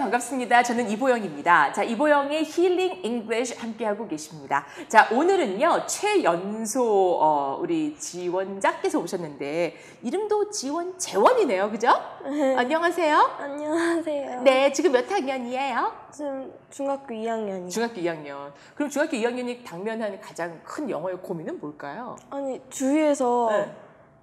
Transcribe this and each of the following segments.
반갑습니다. 저는 이보영입니다. 자, 이보영의 힐링 잉글리쉬 함께하고 계십니다. 자, 오늘은요, 최연소, 어, 우리 지원자께서 오셨는데, 이름도 지원 재원이네요. 그죠? 안녕하세요. 안녕하세요. 네, 지금 몇 학년이에요? 지금 중학교 2학년이요. 중학교 2학년. 그럼 중학교 2학년이 당면한 가장 큰 영어의 고민은 뭘까요? 아니 주위에서 네.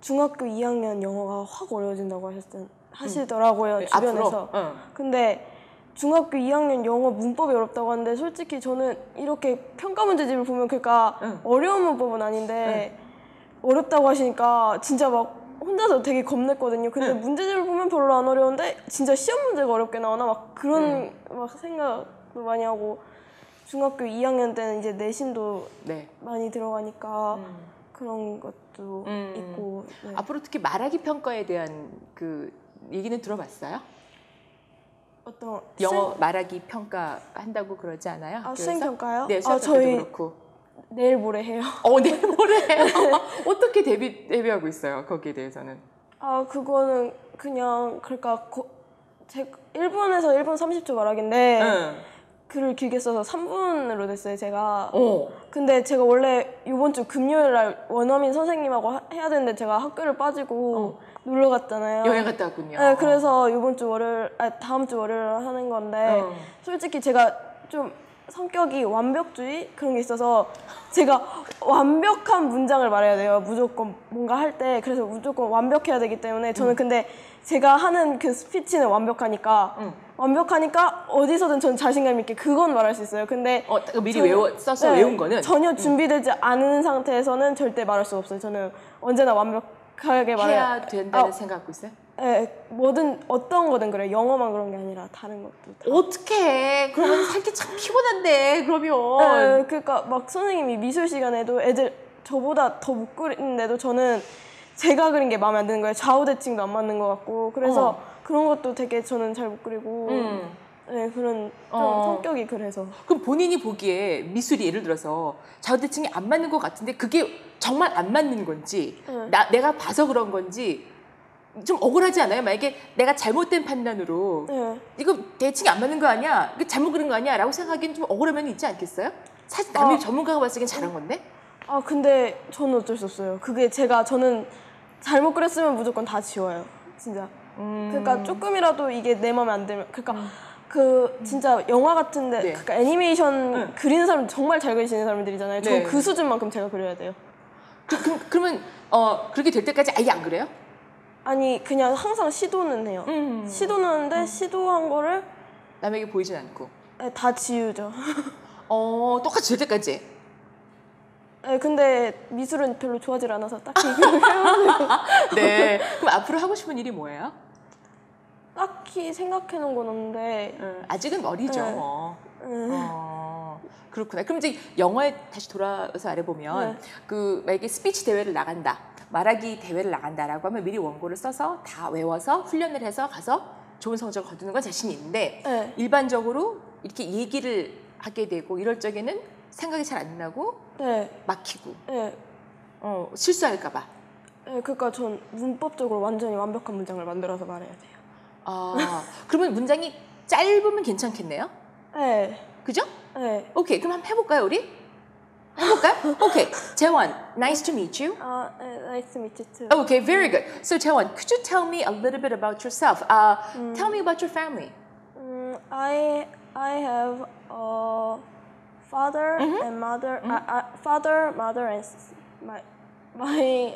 중학교 2학년 영어가 확 어려워진다고 하셨, 하시더라고요 네, 주변에서. 앞으로? 응. 근데 중학교 2학년 영어 문법이 어렵다고 하는데 솔직히 저는 이렇게 평가 문제집을 보면 그러니까 응. 어려운 문법은 아닌데 어렵다고 하시니까 진짜 막 혼자서 되게 겁냈거든요. 근데 응. 문제집을 보면 별로 안 어려운데 진짜 시험 문제가 어렵게 나오나 막 그런 응. 막 생각도 많이 하고 중학교 2학년 때는 이제 내신도 네. 많이 들어가니까 음. 그런 것도 음. 있고 네. 앞으로 특히 말하기 평가에 대한 그 얘기는 들어봤어요? 어떤 영어 말하기 평가 한다고 그러지 않아요? 아? 수행 평가요? 네, 아, 수학 저희 평가도 그렇고. 내일 모레 해요. 어, 네, 뭐래요? 어떻게 대비 대비하고 있어요? 거기에 대해서는? 아 그거는 그냥 그러니까 고, 제 1분에서 1분 30초 말하기인데 응. 글을 길게 써서 3분으로 됐어요 제가. 어. 근데 제가 원래 이번 주 금요일 날 원어민 선생님하고 하- 해야 되는데 제가 학교를 빠지고 놀러 갔잖아요. 여행 갔다 왔군요. 네, 그래서 이번 주 월요일, 아 다음 주 월요일 하는 건데 어. 솔직히 제가 좀 성격이 완벽주의 그런 게 있어서 제가 완벽한 문장을 말해야 돼요. 무조건 뭔가 할 때 그래서 무조건 완벽해야 되기 때문에 저는 근데 제가 하는 그 스피치는 완벽하니까 응. 완벽하니까 어디서든 전 자신감 있게 그건 말할 수 있어요. 근데 어, 미리 저는- 외워 써서 네, 외운 거는 전혀 준비되지 않은 상태에서는 절대 말할 수 없어요. 저는 언제나 완벽 하게 말해야 해야 된다는 아, 생각하고 있어요? 예, 뭐든 어떤 거든 그래요. 영어만 그런 게 아니라 다른 것도 다. 어떡해. 그러면 살기 참 피곤한데, 그러면. 예, 그러니까 막 선생님이 미술 시간에도 애들 저보다 더 못 그리는데도 저는 제가 그린 게 마음에 안 드는 거예요. 좌우 대칭도 안 맞는 것 같고 그래서 어. 그런 것도 되게 저는 잘 못 그리고 음. 네, 그런 좀 어. 성격이 그래서 그럼 본인이 보기에 미술이 예를 들어서 좌우대칭이 안 맞는 것 같은데 그게 정말 안 맞는 건지 응. 나, 내가 봐서 그런 건지 좀 억울하지 않아요? 만약에 내가 잘못된 판단으로 네. 이거 대칭이 안 맞는 거 아니야? 이거 잘못 그린 거 아니야? 라고 생각하기엔 좀 억울한 면이 있지 않겠어요? 사실 남이 어. 전문가가 봤을 땐 잘한 건데? 아 근데 저는 어쩔 수 없어요. 그게 제가 저는 잘못 그렸으면 무조건 다 지워요. 진짜. 음. 그러니까 조금이라도 이게 내 마음에 안 들면 그러니까 그 진짜 영화 같은데 네. 그러니까 애니메이션 응. 그리는 사람 정말 잘 그리시는 사람들이잖아요. 네. 저그 수준만큼 제가 그려야 돼요. 그, 그, 그러면 어, 그렇게 될 때까지 아예 안 그래요? 아니 그냥 항상 시도는 해요. 음. 시도는 하는데 시도한 거를 남에게 보이진 않고 네, 다 지우죠. 어, 똑같이 될 때까지 네, 근데 미술은 별로 좋아하지 않아서 딱히 네 그럼 앞으로 하고 싶은 일이 뭐예요? 딱히 생각해 놓은 건 없는데 음, 아직은 어리죠 네. 뭐. 음, 어, 그렇구나. 그럼 이제 영어에 다시 돌아와서 알아보면 네. 그 만약에 스피치 대회를 나간다, 말하기 대회를 나간다라고 하면 미리 원고를 써서 다 외워서 훈련을 해서 가서 좋은 성적을 거두는 건 자신이 있는데 네. 일반적으로 이렇게 얘기를 하게 되고 이럴 적에는 생각이 잘 안 나고 네, 막히고 네. 어, 실수할까봐. 네, 그러니까 전 문법적으로 완전히 완벽한 문장을 만들어서 말해야 돼요. 아, 그러면 문장이 짧으면 괜찮겠네요. 네, 그죠? 네. 오케이, 그럼 한번 해볼까요, 우리? 해볼까요? 오케이, 재원, nice to meet you. 아, 네, nice to meet you too. Okay, very good. So, Taewon, could you tell me a little bit about yourself? Uh, Tell me about your family. Mm, I I have a father and mother. Uh, uh, father, mother, and my my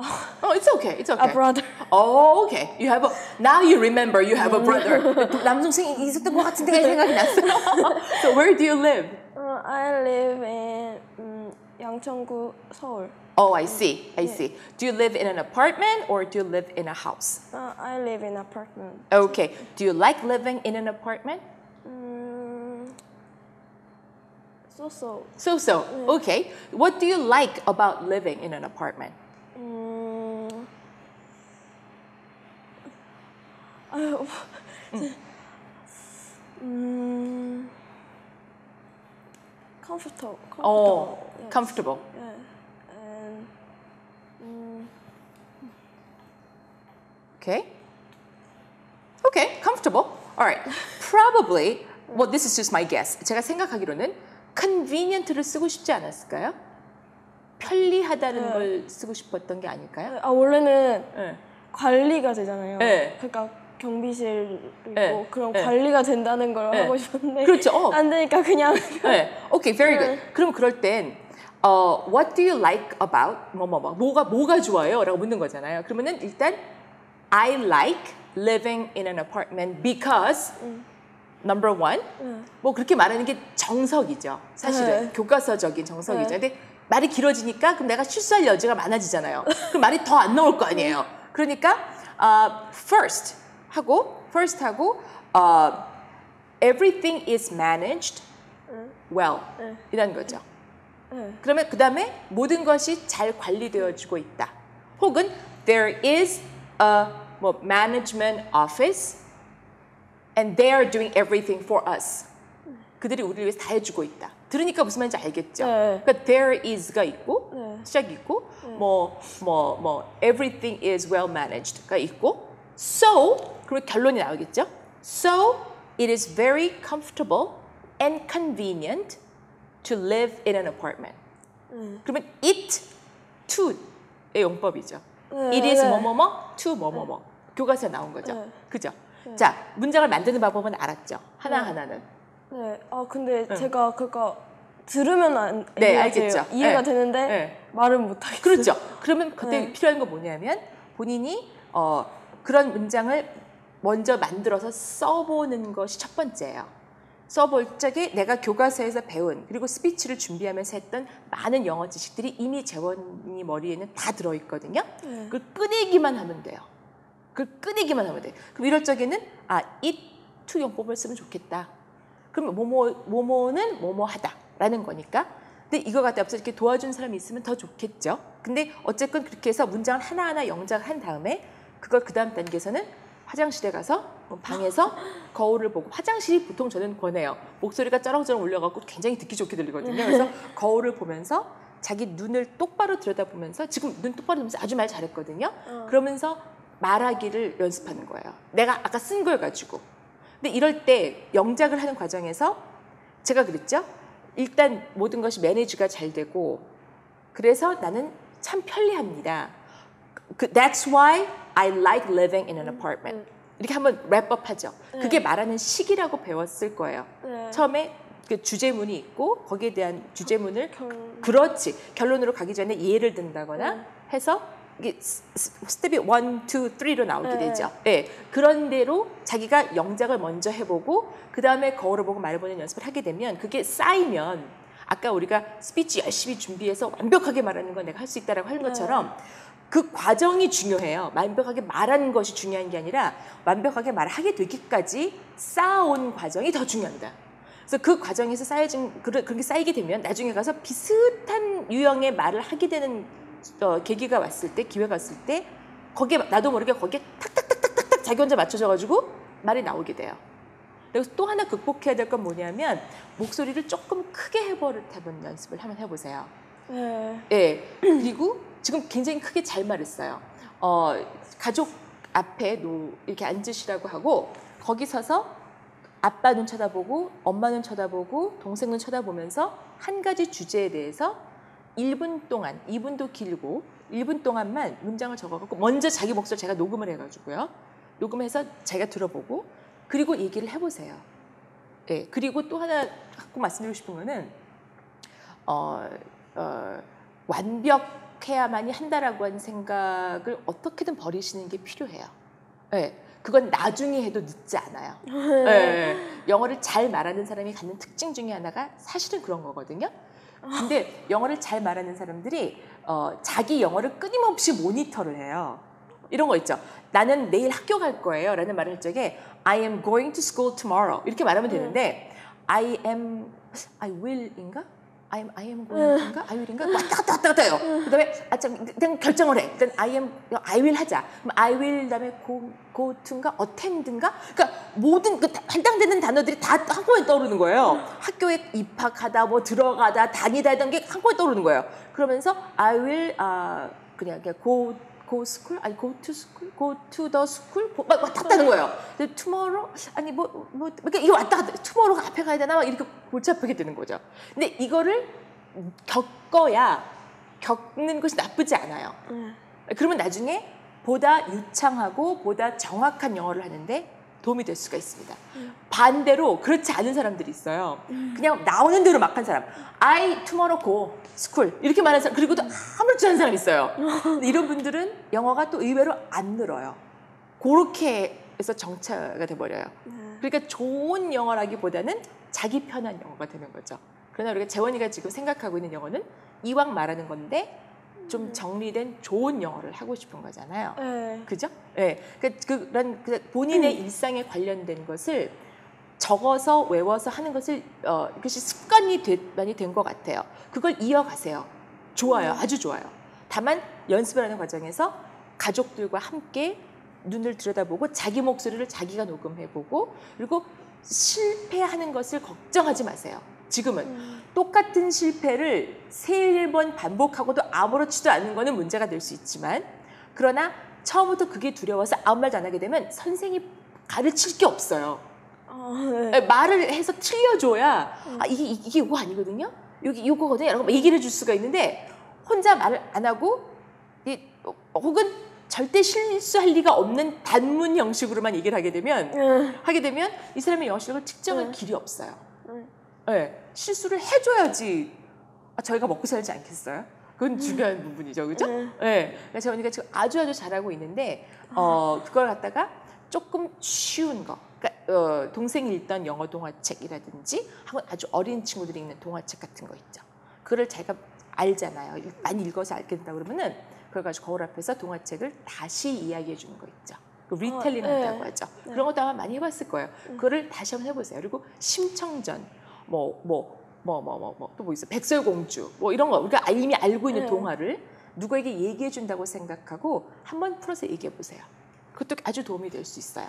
uh, Oh, it's okay. It's okay. a brother. Oh, okay. You have a now you remember you have a brother. 남동생이 있었던 것 같은데 생각이 났어요. so, where do you live? Uh, I live in um, 양천구, 서울. Oh, I see. I see. Do you live in an apartment or do you live in a house? Uh, I live in apartment. Okay. Do you like living in an apartment? Mm, so so. So so. Okay. What do you like about living in an apartment? 아유, 음, comfortable. Oh, comfortable. yes. comfortable. Yeah. And mm, Okay. Okay, comfortable. All right. Probably, well, this is just my guess. 제가 생각하기로는 convenient를 쓰고 싶지 않았을까요? 편리하다는 네. 걸 쓰고 싶었던 게 아닐까요? 아 원래는 네. 관리가 되잖아요. 네. 그러니까 경비실 있고 네. 그런 네. 관리가 된다는 걸 네. 하고 싶었는데 그렇죠. 어. 안 되니까 그냥 네. Okay, very good. 네. 그럼 그럴 땐 어, what do you like about 뭐뭐 뭐 뭐가 뭐가 좋아요? 라고 묻는 거잖아요. 그러면은 일단 I like living in an apartment because number one 음. 뭐 그렇게 말하는 게 정석이죠. 사실은 네. 교과서적인 정석이죠. 네. 근데 말이 길어지니까 그럼 내가 실수할 여지가 많아지잖아요. 그럼 말이 더 안 나올 거 아니에요. 그러니까 어, first 하고 first 하고 어, everything is managed well 네. 이라는 거죠. 네. 그러면 그 다음에 모든 것이 잘 관리되어지고 있다. 혹은 there is a 뭐 management office and they are doing everything for us. 그들이 우리를 위해서 다 해주고 있다. 들으니까 무슨 말인지 알겠죠? 네. 그러니까 there is가 있고 네. 시작이 있고 뭐뭐뭐 everything is well managed가 있고 so 그리고 결론이 나오겠죠? So it is very comfortable and convenient to live in an apartment. 그러면 it to의 용법이죠. 네, it is 네. 뭐뭐뭐 to 뭐뭐뭐 교과서에 나온 거죠. 네. 그죠? 자 문장을 만드는 방법은 알았죠. 하나 하나는. 네. 아 근데 제가 그거 들으면 안 네, 알겠죠. 이해가 네. 되는데 네. 말은 못 하겠어요. 그렇죠. 그러면 그때 네. 필요한 건 뭐냐면 본인이 어, 그런 문장을 먼저 만들어서 써보는 것이 첫 번째예요. 써볼 적에 내가 교과서에서 배운 그리고 스피치를 준비하면서 했던 많은 영어 지식들이 이미 재원이 머리에는 다 들어있거든요. 네. 그걸 꺼내기만 하면 돼요. 그걸 꺼내기만 하면 돼. 그럼 이럴 적에는 아, it to 용법을 쓰면 좋겠다. 그러면 뭐뭐 뭐뭐는 뭐뭐하다 라는 거니까. 근데 이거 갖다 옆에서 이렇게 도와준 사람이 있으면 더 좋겠죠. 근데 어쨌건 그렇게 해서 문장을 하나하나 영작을 한 다음에 그걸 그 다음 단계에서는 화장실에 가서 뭐 방에서 거울을 보고 화장실이 보통 저는 권해요. 목소리가 쩌렁쩌렁 울려갖고 굉장히 듣기 좋게 들리거든요. 그래서 거울을 보면서 자기 눈을 똑바로 들여다보면서 지금 눈 똑바로 보면서 아주 말 잘했거든요. 어. 그러면서 말하기를 연습하는 거예요. 내가 아까 쓴 걸 가지고. 근데 이럴 때 영작을 하는 과정에서 제가 그랬죠. 일단 모든 것이 매니지가 잘 되고 그래서 나는 참 편리합니다. 그, that's why I like living in an apartment. 이렇게 한번 랩업 하죠. 그게 말하는 식이라고 배웠을 거예요. 네. 처음에 그 주제문이 있고 거기에 대한 주제문을 결- 그렇지 결론으로 가기 전에 예를 든다거나 네. 해서 이게 스- 스텝이 1, 2, 3로 나오게 네. 되죠. 예. 그런 대로 자기가 영작을 먼저 해보고 그 다음에 거울을 보고 말해보는 연습을 하게 되면 그게 쌓이면 아까 우리가 스피치 열심히 준비해서 완벽하게 말하는 건 내가 할 수 있다라고 하는 네. 것처럼 그 과정이 중요해요. 완벽하게 말하는 것이 중요한 게 아니라 완벽하게 말하게 되기까지 쌓아온 과정이 더 중요합니다. 그래서 그 과정에서 쌓여진 그렇게 쌓이게 되면 나중에 가서 비슷한 유형의 말을 하게 되는 어, 계기가 왔을 때 기회가 왔을 때 거기에 나도 모르게 거기에 탁탁탁탁탁탁 자기 혼자 맞춰져 가지고 말이 나오게 돼요. 그리고 또 하나 극복해야 될 건 뭐냐면 목소리를 조금 크게 해본 연습을 한번 해보세요. 네. 예. 그리고 지금 굉장히 크게 잘 말했어요. 어, 가족 앞에 노, 이렇게 앉으시라고 하고 거기 서서 아빠 눈 쳐다보고 엄마 눈 쳐다보고 동생 눈 쳐다보면서 한 가지 주제에 대해서 1분 동안, 2분도 길고 1분 동안만 문장을 적어갖고 먼저 자기 목소리 제가 녹음을 해가지고요. 녹음해서 자기가 들어보고 그리고 얘기를 해보세요. 예. 그리고 또 하나 꼭 말씀드리고 싶은 거는 어, 어, 완벽 해야만이 한다라고 하는 생각을 어떻게든 버리시는 게 필요해요. 예. 그건 나중에 해도 늦지 않아요. 예. 영어를 잘 말하는 사람이 갖는 특징 중에 하나가 사실은 그런 거거든요. 근데 영어를 잘 말하는 사람들이 어, 자기 영어를 끊임없이 모니터를 해요. 이런 거 있죠. 나는 내일 학교 갈 거예요. 라는 말을 할 적에 I am going to school tomorrow. 이렇게 말하면 되는데 I am, I will인가? I am, I am going인가? I will인가? 왔다 갔다 왔다 갔다 해요. 그 다음에 아, 참, 그냥 결정을 해. 일단 I am, I will 하자. 그럼 I will 다음에 go, go to인가? attend인가? 그러니까 모든 그 해당되는 단어들이 다 한꺼번에 떠오르는 거예요. 학교에 입학하다, 뭐 들어가다, 다니다 이런 게 한꺼번에 떠오르는 거예요. 그러면서 I will, 아, 그냥, 그냥 go, go school 아니 go to school go to the school 뭐, 막 왔다 갔다 하는 거예요. 근데 tomorrow 아니 뭐뭐 뭐, 이렇게 이게 왔다 갔다 tomorrow가 앞에 가야 되나 막 이렇게 골치 아프게 되는 거죠. 근데 이거를 겪어야 겪는 것이 나쁘지 않아요. 네. 그러면 나중에 보다 유창하고 보다 정확한 영어를 하는데 도움이 될 수가 있습니다. 반대로 그렇지 않은 사람들이 있어요. 그냥 나오는 대로 막 한 사람. I tomorrow go school 이렇게 말하는 사람 그리고도 아무렇지 않은 사람 있어요. 이런 분들은 영어가 또 의외로 안 늘어요. 그렇게 해서 정체가 돼버려요. 그러니까 좋은 영어라기보다는 자기 편한 영어가 되는 거죠. 그러나 우리가 재원이가 지금 생각하고 있는 영어는 이왕 말하는 건데 좀 정리된 좋은 영어를 하고 싶은 거잖아요. 네. 그죠? 예. 그, 그런 그 본인의 일상에 관련된 것을 적어서 외워서 하는 것을 어, 그것이 습관이 되, 많이 된 것 같아요. 그걸 이어가세요. 좋아요. 아주 좋아요. 다만 연습을 하는 과정에서 가족들과 함께 눈을 들여다보고 자기 목소리를 자기가 녹음해보고 그리고 실패하는 것을 걱정하지 마세요. 지금은 똑같은 실패를 세번 반복하고도 아무렇지도 않은 거는 문제가 될 수 있지만 그러나 처음부터 그게 두려워서 아무 말도 안 하게 되면 선생이 가르칠 게 없어요. 아, 네. 말을 해서 틀려줘야 아 이게 이게 이거 아니거든요. 여기 이거거든요. 라고 얘기를 해줄 수가 있는데 혼자 말을 안 하고 이, 어, 혹은 절대 실수할 리가 없는 단문 형식으로만 얘기를 하게 되면 네. 하게 되면 이 사람의 영어 실력을 측정할 네. 길이 없어요. 네. 네, 실수를 해줘야지 아, 저희가 먹고 살지 않겠어요? 그건 중요한 부분이죠, 그죠? 네. 네. 그래서 재원이가 지금 아주 아주 잘하고 있는데 어, 그걸 갖다가 조금 쉬운 거. 그러니까 어, 동생이 읽던 영어 동화책이라든지 혹은 아주 어린 친구들이 읽는 동화책 같은 거 있죠. 그걸 자기가 알잖아요. 읽- 많이 읽어서 알게 된다 그러면은 그걸 가지고 거울 앞에서 동화책을 다시 이야기해 주는 거 있죠. 그 리텔링 어, 네. 한다고 하죠. 그런 것도 아마 많이 해봤을 거예요. 그거를 다시 한번 해보세요. 그리고 심청전, 뭐 뭐 뭐 뭐 뭐 뭐 또 뭐 있어, 백설공주, 뭐 이런 거 우리가 이미 알고 있는 네. 동화를 누구에게 얘기해 준다고 생각하고 한번 풀어서 얘기해 보세요. 그것도 아주 도움이 될 수 있어요.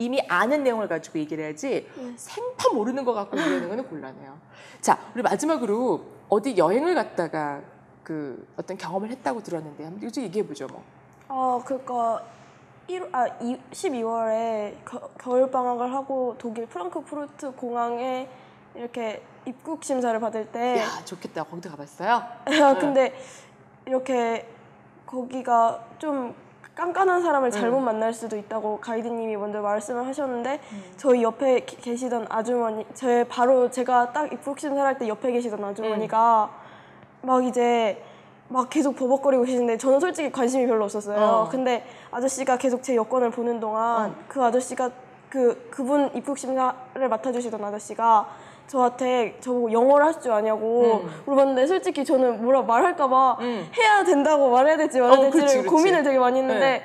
이미 아는 내용을 가지고 얘기를 해야지 네. 생파 모르는 거 갖고 얘기하는 거는 곤란해요. 자, 우리 마지막으로 어디 여행을 갔다가 그 어떤 경험을 했다고 들었는데 한번 요즘 얘기해 보죠, 뭐. 아, 그니까 1, 아, 12월에 겨울 방학을 하고 독일 프랑크푸르트 공항에 이렇게 입국 심사를 받을 때 야, 좋겠다. 거기도 가봤어요? 근데 이렇게 거기가 좀 깐깐한 사람을 잘못 만날 수도 있다고 가이드님이 먼저 말씀을 하셨는데 저희 옆에 게- 계시던 아주머니 제 바로 제가 딱 입국 심사를 할 때 옆에 계시던 아주머니가 막 이제 막 계속 버벅거리고 계시는데 저는 솔직히 관심이 별로 없었어요. 어. 근데 아저씨가 계속 제 여권을 보는 동안 어. 그 아저씨가 그 그분 입국 심사를 맡아주시던 아저씨가 저한테 저보고 영어를 할 줄 아냐고 음. 물어봤는데 솔직히 저는 뭐라 말할까봐 음. 해야 된다고 말해야 될지 말아야 어, 될지를. 고민을 되게 많이 했는데 네.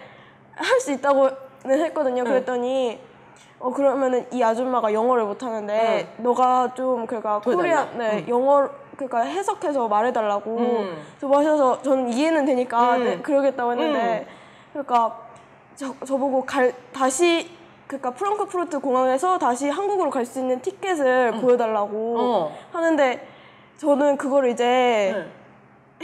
할수 있다고는 했거든요. 그랬더니 어 그러면은 이 아줌마가 영어를 못 하는데 너가 좀 그러니까 도와달라. 코리아 네 영어 그러니까 해석해서 말해달라고 음. 저 하셔서 저는 이해는 되니까 음. 네, 그러겠다고 했는데 그러니까 저 저보고 갈 다시 그러니까 프랑크푸르트 공항에서 다시 한국으로 갈 수 있는 티켓을 보여달라고 어. 하는데 저는 그거를 이제 네.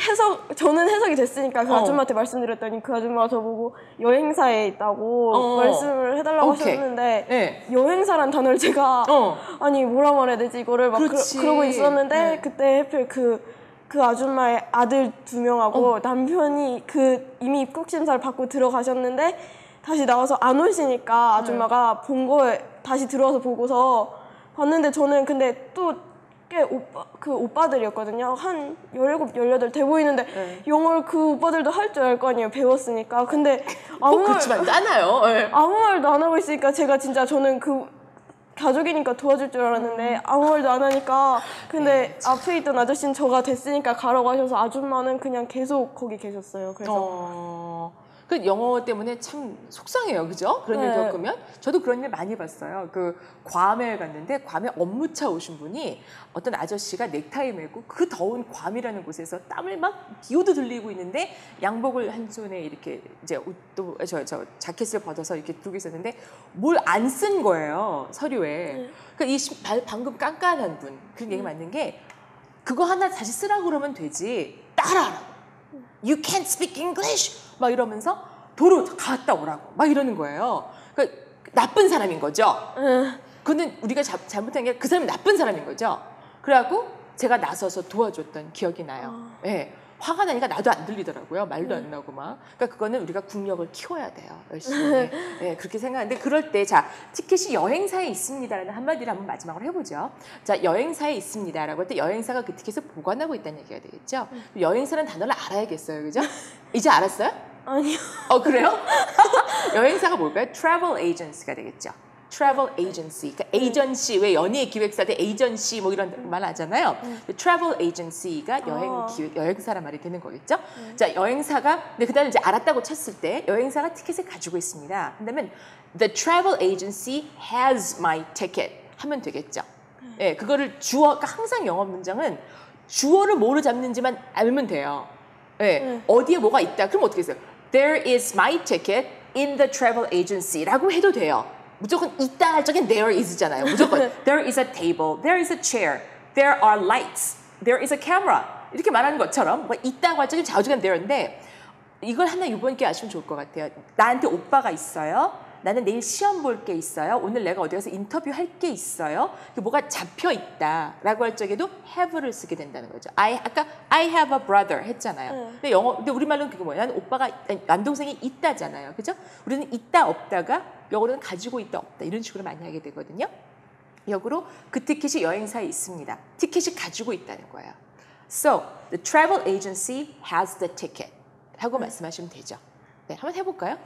해석 저는 해석이 됐으니까 그 어. 아줌마한테 말씀드렸더니 그 아줌마가 저보고 여행사에 있다고 어. 말씀을 해달라고 오케이. 하셨는데 네. 여행사란 단어를 제가 어. 아니 뭐라 말해야 되지 이거를 막 그렇지. 그 러, 고 있었는데 네. 그때 하필 그, 그 아줌마의 아들 두 명하고 어. 남편이 그 이미 입국 심사를 받고 들어가셨는데 다시 나와서 안 오시니까 아줌마가 본 거에 다시 들어와서 보고서 봤는데 저는 근데 또 꽤 오빠 그 오빠들이었거든요 한 17, 18 돼 보이는데 네. 영어를 그 오빠들도 할 줄 알 거 아니에요 배웠으니까 근데 아무 꼭 말 그렇지만 않아요. 네. 아무 말도 안 하고 있으니까 제가 진짜 저는 그 가족이니까 도와줄 줄 알았는데 아무 말도 안 하니까 근데 앞에 있던 아저씨는 저가 됐으니까 가라고 하셔서 아줌마는 그냥 계속 거기 계셨어요. 그래서 어, 그 영어 때문에 참 속상해요, 그죠? 그런 일 네. 겪으면 저도 그런 일 많이 봤어요. 그 괌에 갔는데 괌에 업무차 오신 분이 어떤 아저씨가 넥타이 메고 그 더운 괌이라는 곳에서 땀을 막 기호도 들리고 있는데 양복을 한 손에 이렇게 이제 옷도 저, 저 자켓을 벗어서 이렇게 들고 있었는데 뭘 안 쓴 거예요 서류에. 그러니까 이 시- 발- 방금 깐깐한 분 그런 얘기 맞는 게 그거 하나 다시 쓰라고 그러면 되지 따라하라고. You can't speak English 막 이러면서 도로 갔다 오라고 막 이러는 거예요. 그러니까 나쁜 사람인 거죠. 그는 우리가 자- 잘못한 게 그 사람이 나쁜 사람인 거죠. 그래갖고 제가 나서서 도와줬던 기억이 나요. 예. 화가 나니까 나도 안 들리더라고요. 말도 안 나고 막. 그러니까 그거는 우리가 국력을 키워야 돼요. 열심히. 예, 그렇게 생각하는데 그럴 때 자, 티켓이 여행사에 있습니다라는 한마디를 한번 마지막으로 해보죠. 자, 여행사에 있습니다라고 할 때 여행사가 그 티켓을 보관하고 있다는 얘기가 되겠죠. 여행사라는 단어를 알아야겠어요. 그죠? 이제 알았어요? 아니요. 어 그래요? 여행사가 뭘까요? Travel agency가 되겠죠. Travel agency, 그러니까 에이전시 왜 연예 기획사 때 에이전시 뭐 이런 말 하잖아요. Travel agency가 여행 아. 기획 여행사란 말이 되는 거겠죠. 자 여행사가 근데 그다음에 이제 알았다고 쳤을 때 여행사가 티켓을 가지고 있습니다. 한다면 the travel agency has my ticket 하면 되겠죠. 예, 그거를 주어 그러니까 항상 영어 문장은 주어를 뭐로 잡는지만 알면 돼요. 예, 네. 어디에 뭐가 있다. 그럼 어떻게 했어요? There is my ticket in the travel agency라고 해도 돼요. 무조건 있다 할 적엔 there is잖아요. 무조건 there is a table, there is a chair, there are lights, there is a camera 이렇게 말하는 것처럼 뭐 있다고 할 적엔 좌우지간 there인데 이걸 하나 이번 게 아시면 좋을 것 같아요. 나한테 오빠가 있어요. 나는 내일 시험 볼 게 있어요. 오늘 내가 어디 가서 인터뷰 할 게 있어요. 그 뭐가 잡혀 있다라고 할 적에도 have를 쓰게 된다는 거죠. I 아까 I have a brother 했잖아요. 네. 근데 영어 근데 우리말로는 그게 뭐야? 나는 오빠가 남동생이 있다잖아요. 그죠? 우리는 있다 없다가 영어로는 가지고 있다 없다 이런 식으로 많이 하게 되거든요. 역으로 그 티켓이 여행사에 있습니다. 티켓이 가지고 있다는 거예요. So the travel agency has the ticket. 하고 말씀하시면 되죠. 네, 한번 해볼까요?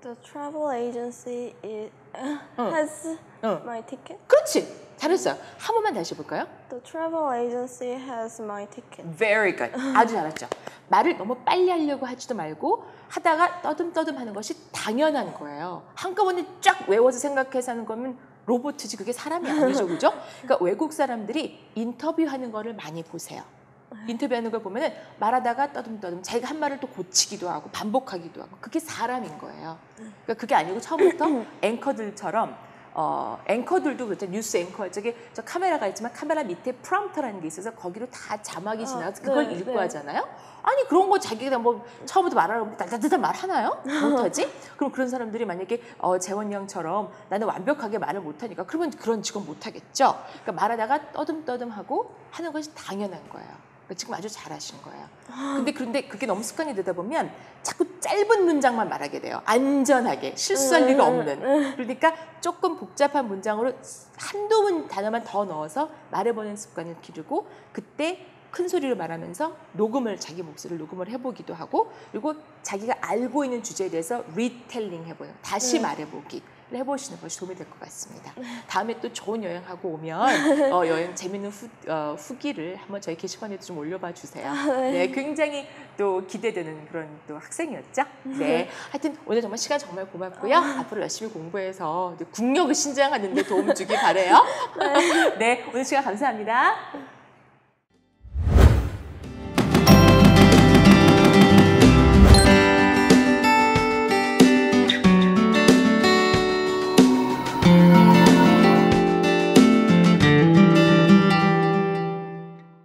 The travel agency is, has 응. my ticket. 그렇지. 잘했어요. 한 번만 다시 해볼까요? The travel agency has my ticket. Very good. 아주 잘했죠. 말을 너무 빨리 하려고 하지도 말고 하다가 떠듬떠듬 하는 것이 당연한 거예요. 한꺼번에 쫙 외워서 생각해서 하는 거면 로봇이지 그게 사람이 아니죠. 그죠? 그러니까 외국 사람들이 인터뷰하는 거를 많이 보세요. 인터뷰하는 걸 보면은 말하다가 떠듬떠듬 자기가 한 말을 또 고치기도 하고 반복하기도 하고 그게 사람인 거예요. 그러니까 그게 아니고 처음부터 앵커들처럼 어, 앵커들도 그렇죠. 뉴스 앵커 저기 저 카메라가 있지만 카메라 밑에 프롬프터라는 게 있어서 거기로 다 자막이 아, 지나가서 그걸 네, 읽고 네. 하잖아요. 아니 그런 거 자기가 뭐 처음부터 말하라고 달달달달 말하나요? 못하지? 그럼 그런 사람들이 만약에 어, 재원 양처럼 나는 완벽하게 말을 못하니까 그러면 그런 직업 못하겠죠. 그러니까 말하다가 떠듬떠듬하고 하는 것이 당연한 거예요. 지금 아주 잘하신 거예요. 근데 그런데 그게 너무 습관이 되다 보면 자꾸 짧은 문장만 말하게 돼요. 안전하게 실수할 리가 없는. 그러니까 조금 복잡한 문장으로 한두 문 단어만 더 넣어서 말해보는 습관을 기르고 그때 큰 소리로 말하면서 녹음을 자기 목소리를 녹음을 해보기도 하고 그리고 자기가 알고 있는 주제에 대해서 리텔링 해보는 다시 말해보기. 를 해보시는 것이 도움이 될 것 같습니다. 다음에 또 좋은 여행하고 오면 어, 여행 재밌는 후, 어, 후기를 한번 저희 게시판에 좀 올려봐 주세요. 네, 굉장히 또 기대되는 그런 또 학생이었죠. 네, 하여튼 오늘 정말 시간 정말 고맙고요. 앞으로 열심히 공부해서 국력을 신장하는 데 도움 주기 바래요. 네, 오늘 시간 감사합니다.